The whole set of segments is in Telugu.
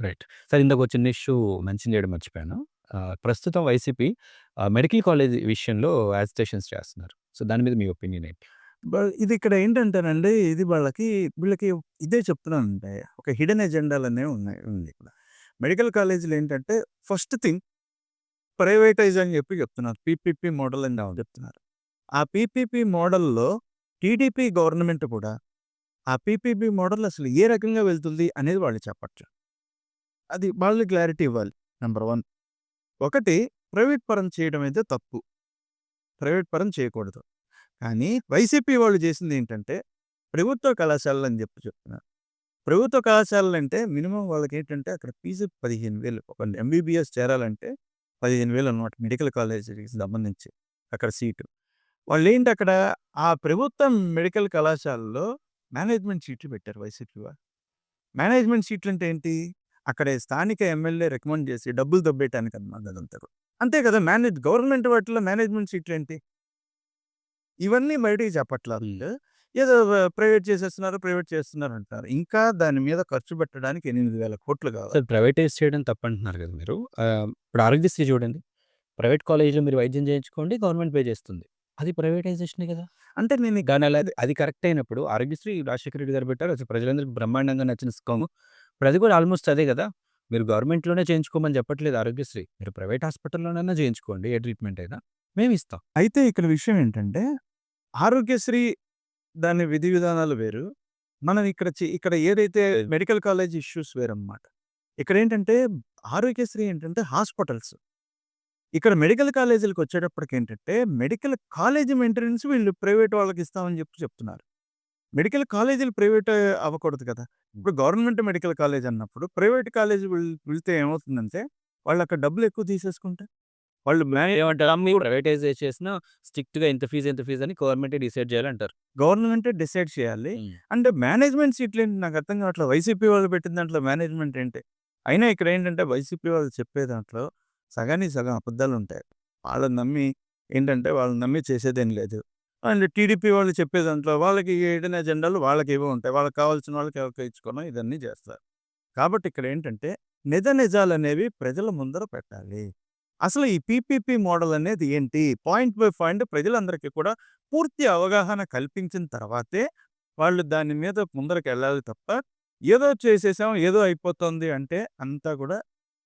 రైట్. సార్ ఇందాక వచ్చిన చిన్న ఇష్యూ మెన్షన్ చేయడం మర్చిపోయాను. ప్రస్తుతం వైసీపీ మెడికల్ కాలేజ్ విషయంలో యాజిటేషన్స్ చేస్తున్నారు. సో, దాని మీద మీ ఒపీనియన్ ఏంటి? ఇది ఇక్కడ ఏంటంటేనండి, ఇది వాళ్ళకి వీళ్ళకి ఇదే చెప్తున్నానంటే ఒక హిడెన్ ఎజెండాలనేవి ఉన్నాయి ఉంది ఇక్కడ. మెడికల్ కాలేజీలు ఏంటంటే ఫస్ట్ థింగ్ ప్రైవేటైజ్ అని చెప్పి చెప్తున్నారు. పీపీపీ మోడల్ అని చెప్తున్నారు. ఆ పీపీపీ మోడల్‌లో టీడీపీ గవర్నమెంట్ కూడా ఆ పీపీపీ మోడల్ అసలు ఏ రకంగా వెళ్తుంది అనేది వాళ్ళు చెప్పచ్చు అది వాళ్ళు క్లారిటీ ఇవ్వాలి. నెంబర్ వన్ ఒకటి ప్రైవేట్ పరం చేయడం అయితే తప్పు. ప్రైవేట్ పరం చేయకూడదు. కానీ వైసీపీ వాళ్ళు చేసింది ఏంటంటే ప్రభుత్వ కళాశాలలు అని చెప్పి చెప్తున్నారు. ప్రభుత్వ కళాశాలలు అంటే మినిమం వాళ్ళకి వాళ్ళకేంటంటే అక్కడ ఫీజు 15,000 ఒక ఎంబీబీఎస్ చేరాలంటే 15,000 అన్నమాట మెడికల్ కాలేజీకి సంబంధించి అక్కడ సీటు. వాళ్ళు ఏంటి అక్కడ ఆ ప్రభుత్వం మెడికల్ కళాశాలలో మేనేజ్మెంట్ సీట్లు పెట్టారు వైసీపీ వాళ్ళు. మేనేజ్మెంట్ సీట్లు అంటే ఏంటి? అక్కడ స్థానిక ఎమ్మెల్యే రికమెండ్ చేసి డబ్బులు దొబ్బేయటానికి అన్నమాట అదంతా. అంతే కదా! మేనేజ్ గవర్నమెంట్ వాటిలో మేనేజ్మెంట్ సీట్లేంటి? ఇవన్నీ బయటికి చెప్పట్లా వీళ్ళు. ఏదో ప్రైవేట్ చేసేస్తున్నారు, ప్రైవేట్ చేస్తున్నారు అంటున్నారు. ఇంకా దాని మీద ఖర్చు పెట్టడానికి 8,000 కోట్లు కావాలి. ప్రైవేటైజ్ చేయడం తప్పంటున్నారు కదా మీరు. ఇప్పుడు ఆరోగ్యశ్రీ చూడండి. ప్రైవేట్ కాలేజ్‌లో మీరు వైద్యం చేయించుకోండి గవర్నమెంట్ పే చేస్తుంది. అది ప్రైవేటైజేషనే కదా! అంటే నేను దాని అది కరెక్ట్ అయినప్పుడు ఆరోగ్యశ్రీ రాజశేఖర రెడ్డి గారు పెట్టారు. ప్రజలందరికీ బ్రహ్మాండంగా నచ్చిన స్కీమ్. ఇప్పుడు అది కూడా ఆల్మోస్ట్ అదే కదా! మీరు గవర్నమెంట్‌లోనే చేయించుకోమని చెప్పట్లేదు ఆరోగ్యశ్రీ. మీరు ప్రైవేట్ హాస్పిటల్‌లోనైనా చేయించుకోండి ఏ ట్రీట్మెంట్ అయినా. మేమిస్తాం. అయితే ఇక్కడ విషయం ఏంటంటే ఆరోగ్యశ్రీ దాని విధి విధానాలు వేరు. మనం ఇక్కడ ఇక్కడ ఏదైతే మెడికల్ కాలేజ్ ఇష్యూస్ వేరన్నమాట. ఇక్కడ ఏంటంటే ఆరోగ్యశ్రీ ఏంటంటే హాస్పిటల్స్. ఇక్కడ మెడికల్ కాలేజీలకి వచ్చేటప్పటికి ఏంటంటే మెడికల్ కాలేజ్ మెయింటెనెన్స్ వీళ్ళు ప్రైవేట్ వాళ్ళకి ఇస్తామని చెప్పి చెప్తున్నారు. మెడికల్ కాలేజీలు ప్రైవేట్ అవ్వకూడదు కదా! ఇప్పుడు గవర్నమెంట్ మెడికల్ కాలేజ్ అన్నప్పుడు ప్రైవేట్ కాలేజ్ వెళ్ వెళ్తే ఏమవుతుందంటే వాళ్ళు అక్కడ డబ్బులు ఎక్కువ తీసేసుకుంటే వాళ్ళు ఏమంటారు ప్రైవేటైజ్ చేసినా స్ట్రిక్ట్‌గా ఇంత ఫీజ్, ఇంత ఫీజ్ అని గవర్నమెంటే డిసైడ్ చేయాలంటారు. గవర్నమెంటే డిసైడ్ చేయాలి. అంటే మేనేజ్మెంట్ సీట్లేంటి నాకు అర్థం కావట్లేదు. వైసీపీ వాళ్ళు పెట్టిన దాంట్లో మేనేజ్మెంట్ ఏంటి? అయినా ఇక్కడ ఏంటంటే వైసీపీ వాళ్ళు చెప్పే దాంట్లో సగానికి సగం అబద్ధాలుంటాయి. వాళ్ళని నమ్మి ఏంటంటే వాళ్ళని నమ్మి చేసేదేం లేదు. అండ్ టీడీపీ వాళ్ళు చెప్పే దాంట్లో వాళ్ళకి ఏడైన ఎజెండాలు వాళ్ళకేవో ఉంటాయి. వాళ్ళకి కావాల్సిన వాళ్ళకి ఎవరికి ఇచ్చుకోవడం ఇదన్నీ చేస్తారు. కాబట్టి ఇక్కడ ఏంటంటే నిజ నిజాలు అనేవి ప్రజల ముందర పెట్టాలి. అసలు ఈ పీపీపీ మోడల్ అనేది ఏంటి? పాయింట్ బై పాయింట్ ప్రజలందరికీ కూడా పూర్తి అవగాహన కల్పించిన తర్వాతే వాళ్ళు దాని మీద ముందరకెళ్ళాలి తప్ప ఏదో చేసేసాం, ఏదో అయిపోతుంది అంటే అంతా కూడా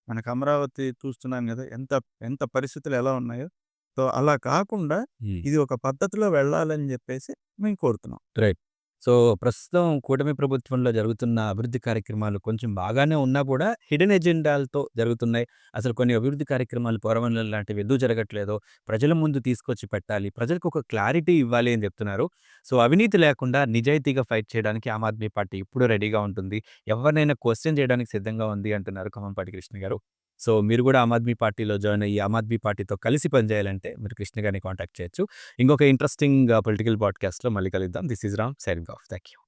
మనకు అమరావతి చూస్తున్నాం కదా! ఎంత ఎంత పరిస్థితులు ఎలా ఉన్నాయో. సో, అలా కాకుండా. ఇది ఒక పద్ధతిలో వెళ్ళాలని చెప్పేసి మేము కోరుతున్నాం. రైట్. సో, ప్రస్తుతం కూటమి ప్రభుత్వంలో జరుగుతున్న అభివృద్ధి కార్యక్రమాలు కొంచెం బాగానే ఉన్నా కూడా హిడెన్ ఎజెండాలతో జరుగుతున్నాయి. అసలు కొన్ని అభివృద్ధి కార్యక్రమాలు పోరవన్యం లాంటివి ఎందుకు జరగట్లేదో ప్రజల ముందు తీసుకొచ్చి పెట్టాలి. ప్రజలకు ఒక క్లారిటీ ఇవ్వాలి అని చెప్తున్నారు. సో, అవినీతి లేకుండా నిజాయితీగా ఫైట్ చేయడానికి ఆమ్ ఆద్మీ పార్టీ ఎప్పుడూ రెడీగా ఉంటుంది. ఎవరినైనా క్వెషన్ చేయడానికి సిద్ధంగా ఉంది అంటున్నారు ఖమ్మంపాటి కృష్ణ గారు. సో, మీరు కూడా ఆమ్ ఆద్మీ పార్టీలో జాయిన్ అయ్యి ఆమ్ ఆద్మీ పార్టీతో కలిసి పనిచేయాలంటే మీరు కృష్ణ గారిని కాంటాక్ట్ చేయొచ్చు. ఇంకొక ఇంట్రెస్టింగ్ పొలిటికల్ పాడ్‌కాస్ట్‌లో మళ్ళీ కలుద్దాం. This is Ram signing off. Thank you.